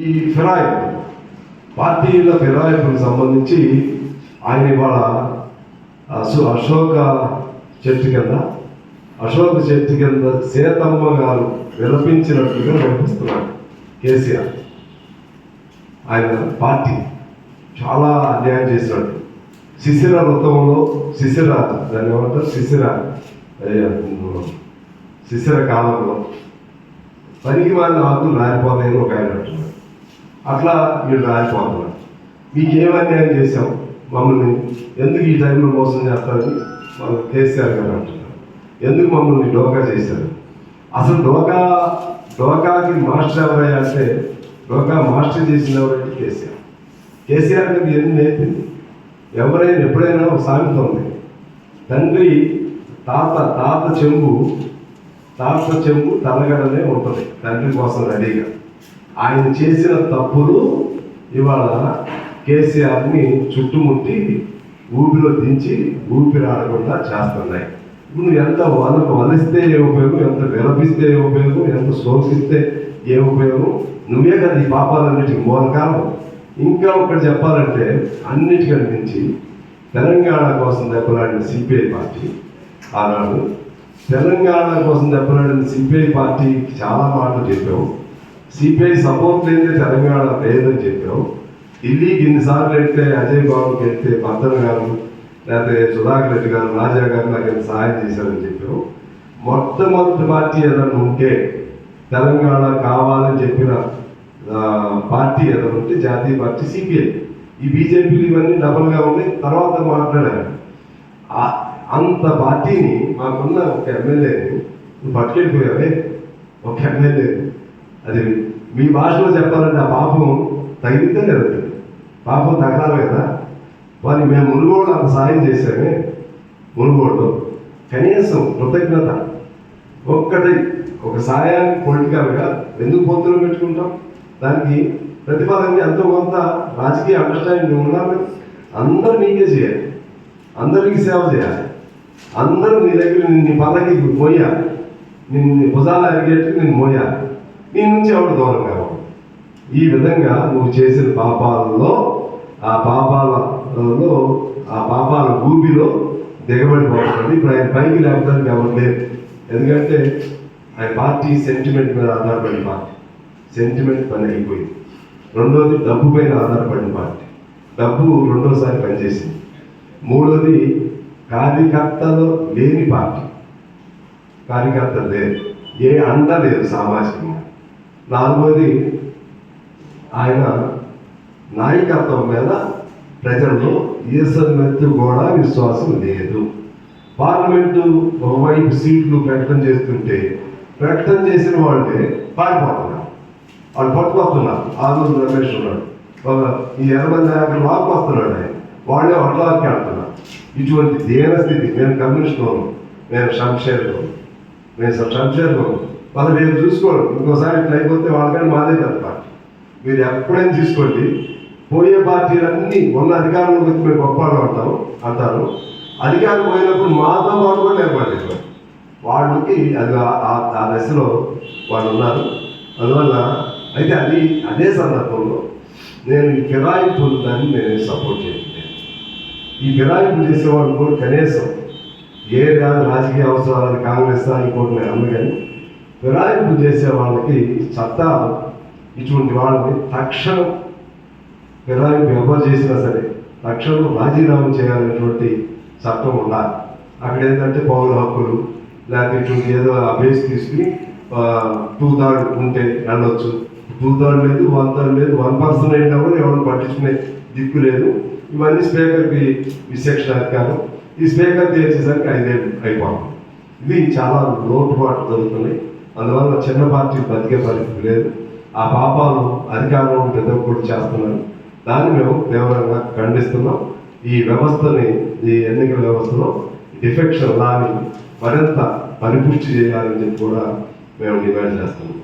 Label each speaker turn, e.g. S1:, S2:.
S1: ఈ ఫిరాయింపు పార్టీల ఫిరాయింపుకు సంబంధించి ఆయన ఇవాళ అశో అశోక చెట్టు కింద అశోక చెట్టు కింద సీతమ్మ గారు విలపించినట్లుగా వినిపిస్తున్నాడు కేసీఆర్. ఆయన పార్టీ చాలా అన్యాయం చేసినట్టు. శిశిర వృత్తంలో శిశిర దాన్ని ఏమంటారు? శిశిర శిశిర కాలంలో పనికి వాళ్ళ ఆకులు రారిపోతాయని ఒక ఆయన అంటున్నాడు. అట్లా మీరు రాలిపోతున్నారు మీకు ఏం అన్యాయం చేశాం. మమ్మల్ని ఎందుకు ఈ టైంలో మోసం చేస్తారని వాళ్ళు కేసీఆర్ గారు అంటున్నారు. ఎందుకు మమ్మల్ని డోకా చేశారు? అసలు డోకా డోకాకి మాస్టర్ ఎవరయ్యా అంటే డోకా మాస్టర్ చేసిన ఎవరంటే కేసీఆర్. కేసీఆర్ గారికి ఎన్ని నేర్పింది? ఎవరైనా ఎప్పుడైనా ఒక సామెత ఉంది. తండ్రి తాత తాత చెంబు తాత చెంబు తలగడనే ఉంటుంది. తండ్రి కోసం రెడీగా. ఆయన చేసిన తప్పులు ఇవాళ కేసీఆర్ని చుట్టుముట్టి ఊపిలో దించి ఊపిరి ఆడకుండా చేస్తున్నాయి. ఇప్పుడు నువ్వు ఎంత వాళ్ళకు వలిస్తే ఏ ఉపయోగం ఎంత విలపిస్తే ఏ ఉపయోగం ఎంత శోషిస్తే ఏ ఉపయోగం? నువ్వే కదా ఈ పాపాలన్నిటికి మూల కారణం. ఇంకా ఒకటి చెప్పాలంటే అన్నిటికంటే మించి తెలంగాణ కోసం దెబ్బలాడిన సిపిఐ పార్టీ ఆనాడు. తెలంగాణ కోసం దెబ్బలాడిన సిపిఐ పార్టీకి చాలా మాటలు చెప్పావు. సిపిఐ సపోర్ట్ లేదే తెలంగాణ లేదని చెప్పాం. ఢిల్లీకి ఇన్నిసార్లు వెళ్తే అజయ్ బాబుకి వెళ్తే పద్దన గారు లేకపోతే సుధాకర్ రెడ్డి గారు రాజా గారు నాకు ఎంత సహాయం చేశారని చెప్పావు మొట్టమొదటి పార్టీ ఏదైనా ఉంటే తెలంగాణ కావాలని చెప్పిన పార్టీ ఏదైనా ఉంటే జాతీయ పార్టీ సిపిఐ. ఈ బీజేపీలు ఇవన్నీ డబల్గా ఉన్నాయి తర్వాత మాట్లాడారు. అంత పార్టీని మాకున్న ఒక ఎమ్మెల్యేని పట్టుకెళ్ళిపోయావే ఒక ఎమ్మెల్యేని. అది మీ భాషలో చెప్పాలంటే ఆ పాపం తగిలితే లేదు పాపం తగలాలి కదా. వారి మేము మునుగోడు అంత సాయం చేశామే మునుగోడు కనీసం కృతజ్ఞత. ఒక్కటి ఒక సాయాన్ని పొలిటికల్గా ఎందుకు పొత్తులు పెట్టుకుంటాం? దానికి ప్రతిపాదనకి ఎంతో కొంత రాజకీయ అండర్స్టాండింగ్ ఉండాలి అందరూ నీకే చేయాలి. అందరికీ సేవ చేయాలి. అందరూ నీ దగ్గర నీ పదకి మోయాలి నిన్ను భుజాలు అరిగేట్టు నేను మోయాలి. నీ నుంచి ఎవరు దూరం కావు ఈ విధంగా నువ్వు చేసిన పాపాలలో ఆ పాపాలలో ఆ పాపాల భూమిలో దిగబడి పోతుంది ఇప్పుడు ఆయన పైకి లేపడానికి ఎవరు లేరు. ఎందుకంటే ఆయన పార్టీ సెంటిమెంట్ మీద ఆధారపడిన పార్టీ. సెంటిమెంట్ పని అయిపోయింది. రెండోది డబ్బు పైన ఆధారపడిన పార్టీ. డబ్బు రెండోసారి పనిచేసింది. మూడోది కార్యకర్తలు లేని పార్టీ. కార్యకర్తలు లేరు. ఏ అండ లేదు సామాజికంగా. నాలుగోది ఆయన నాయకత్వం మీద ప్రజల్లో ఈసమెత్తు కూడా విశ్వాసం లేదు. పార్లమెంటు ఒకవైపు సీట్లు ప్రకటన చేస్తుంటే ప్రకటన చేసిన వాళ్ళే పారిపోతున్నారు. వాళ్ళు పట్టుకొస్తున్నారు. ఆరు రమేష్ ఉన్నాడు. ఒక ఈ ఎనభై నాయకులు లాక్ వస్తున్నాడు ఆయన. వాళ్ళే అట్లాకి ఆడుతున్నారు ఇటువంటి దీన స్థితి మేము కమ్యూనిస్ట్ మేము శంషేర్లో మేము శంషేర్లో వాళ్ళు రేపు చూసుకోవడం ఇంకోసారి ఇట్లా అయిపోతే వాళ్ళకని మాదే పెద్ద పార్టీ మీరు ఎప్పుడైనా తీసుకోండి పోయే పార్టీలన్నీ ఉన్న అధికారంలో వచ్చి మేము గొప్పలు అంటాం అంటారు. అధికారం పోయినప్పుడు మాతో వాళ్ళు కూడా ఏర్పడలేదు వాళ్ళకి అది ఆ- దశలో వాళ్ళు ఉన్నారు. అందువల్ల అయితే అది అదే సందర్భంలో నేను ఈ ఫిరాయింపు దాన్ని నేను సపోర్ట్ చేయట్లేదు ఈ ఫిరాయింపు చేసేవాళ్ళు కూడా కనీసం ఏ రాజకీయ అవసరాలు కాంగ్రెస్ ఇంకోటి నేను కానీ విరాయింపు చేసే వాళ్ళకి చట్టాలు ఇటువంటి వాళ్ళని తక్షణం విరాయింపు ఎవరు చేసినా సరే తక్షణం రాజీనామా చేయాలనేటువంటి చట్టం ఉండాలి. అక్కడ ఏంటంటే పౌర హక్కులు లేకపోతే ఇటువంటి ఏదో ఆ బేస్ తీసుకుని టూ థర్డ్ ఉంటే వెళ్ళొచ్చు. టూ థర్డ్ లేదు వన్ థర్డ్ లేదు వన్ పర్సన్ అయినా కూడా ఎవరు పట్టించుకునే దిక్కు లేదు. ఇవన్నీ స్పీకర్కి విశేషణ అధికారం. ఈ స్పీకర్ చేసేసరికి ఐదేళ్ళు అయిపోతుంది. ఇది చాలా లోటుపాటు జరుగుతున్నాయి. అందువల్ల చిన్న పార్టీ బతికే పరిస్థితి లేదు. ఆ పాపాలు అధికారంలో ప్రతి కూడా చేస్తున్నారు. దాన్ని మేము తీవ్రంగా ఖండిస్తున్నాం. ఈ వ్యవస్థని ఈ ఎన్నికల వ్యవస్థలో డిఫెక్షన్ లాని మరింత పరిపుష్టి చేయాలని చెప్పి కూడా మేము డిమాండ్ చేస్తున్నాం.